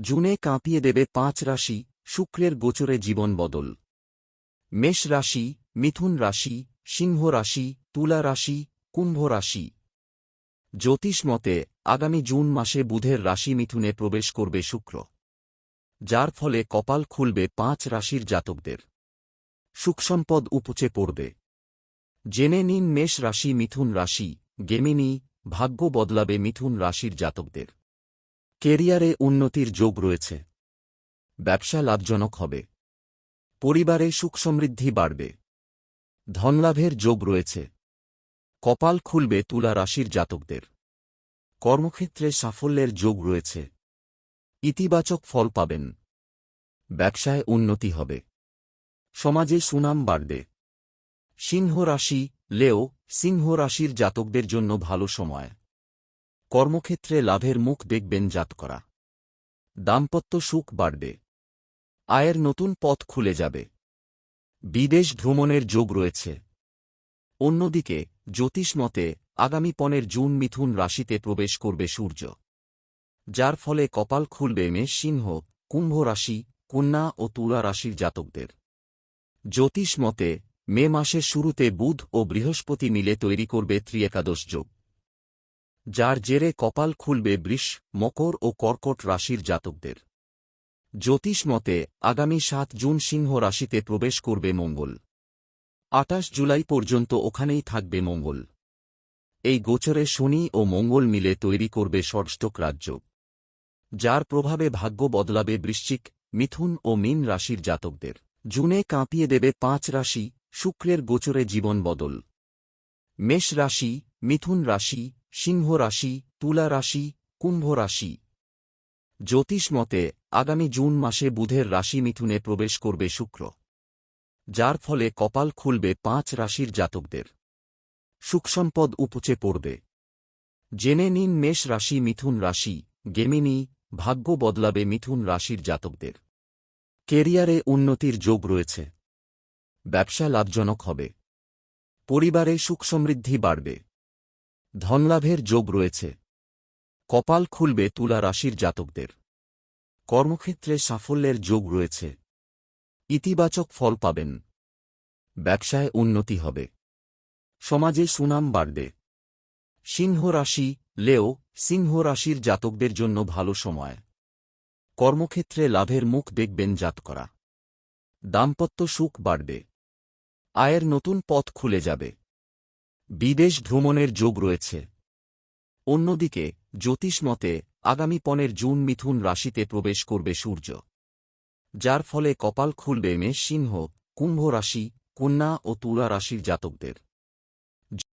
জুনে কাঁপিয়ে দেবে পাঁচ রাশি, শুক্রের গোচরে জীবন বদল। মেষ রাশি, মিথুন রাশি, সিংহ রাশি, তুলা রাশি, কুম্ভ রাশি। জ্যোতিষ মতে, আগামী জুন মাসে বুধের রাশি মিথুনে প্রবেশ করবে শুক্র। যার ফলে কপাল খুলবে পাঁচ রাশির জাতকদের। সুখসম্পদ উপচে পড়বে। জেনে নিন মেষ রাশি, মিথুন রাশি, গেমিনি, ভাগ্য বদলাবে মিথুন রাশির জাতকদের। কেরিয়ারে উন্নতির যোগ রয়েছে। ব্যবসা লাভজনক হবে। পরিবারে সুখ সমৃদ্ধি বাড়বে। ধনলাভের যোগ রয়েছে। কপাল খুলবে তুলা রাশির জাতকদের। কর্মক্ষেত্রে সাফল্যের যোগ রয়েছে। ইতিবাচক ফল পাবেন। ব্যবসায় উন্নতি হবে। সমাজে সুনাম বাড়বে। সিংহ রাশি, লেও, সিংহ রাশির জাতকদের জন্য ভালো সময়। কর্মক্ষেত্রে লাভের মুখ দেখবেন জাত করা। দাম্পত্য সুখ বাড়বে। আয়ের নতুন পথ খুলে যাবে। বিদেশ ভ্রমণের যোগ রয়েছে। অন্যদিকে, জ্যোতিষ মতে, আগামী পনেরো জুন মিথুন রাশিতে প্রবেশ করবে সূর্য। যার ফলে কপাল খুলবে মেষ সিংহ, কুম্ভ রাশি, কন্যা ও তুলা রাশির জাতকদের। জ্যোতিষ মতে, মে মাসের শুরুতে বুধ ও বৃহস্পতি মিলে তৈরি করবে ত্রিয়েকাদশ যোগ। যার জেরে কপাল খুলবে বৃষ, মকর ও কর্কট রাশির জাতকদের। জ্যোতিষ মতে, আগামী সাত জুন সিংহ রাশিতে প্রবেশ করবে মঙ্গল। আটাশ জুলাই পর্যন্ত ওখানেই থাকবে মঙ্গল। এই গোচরে শনি ও মঙ্গল মিলে তৈরি করবে ষষ্ঠক রাজ্য। যার প্রভাবে ভাগ্য বদলাবে বৃশ্চিক, মিথুন ও মীন রাশির জাতকদের। জুনে কাঁপিয়ে দেবে পাঁচ রাশি, শুক্রের গোচরে জীবন বদল। মেষ রাশি, মিথুন রাশি সিংহ রাশি, তুলা রাশি, কুম্ভ রাশি। জ্যোতিষ মতে, আগামী জুন মাসে বুধের রাশি মিথুনে প্রবেশ করবে শুক্র। যার ফলে কপাল খুলবে পাঁচ রাশির জাতকদের। সুখসম্পদ উপচে পড়বে। জেনে নিন মেষ রাশি মিথুন রাশি, গেমিনি, ভাগ্য বদলাবে মিথুন রাশির জাতকদের। কেরিয়ারে উন্নতির যোগ রয়েছে। ব্যবসা লাভজনক হবে। পরিবারে সুখ সমৃদ্ধি বাড়বে। ধনলাভের যোগ রয়েছে। কপাল খুলবে তুলা রাশির জাতকদের। কর্মক্ষেত্রে সাফল্যের যোগ রয়েছে। ইতিবাচক ফল পাবেন। ব্যবসায় উন্নতি হবে। সমাজে সুনাম বাড়বে। সিংহ রাশি, লেও, সিংহ রাশির জাতকদের জন্য ভালো সময়। কর্মক্ষেত্রে লাভের মুখ দেখবেন জাত করা দাম্পত্য সুখ বাড়বে। আয়ের নতুন পথ খুলে যাবে। বিদেশ ভ্রমণের যোগ রয়েছে। অন্যদিকে, জ্যোতিষ মতে, আগামী পনেরো জুন মিথুন রাশিতে প্রবেশ করবে সূর্য। যার ফলে কপাল খুলবে মেষ সিংহ, কুম্ভ রাশি, কন্যা ও তুলা রাশির জাতকদের।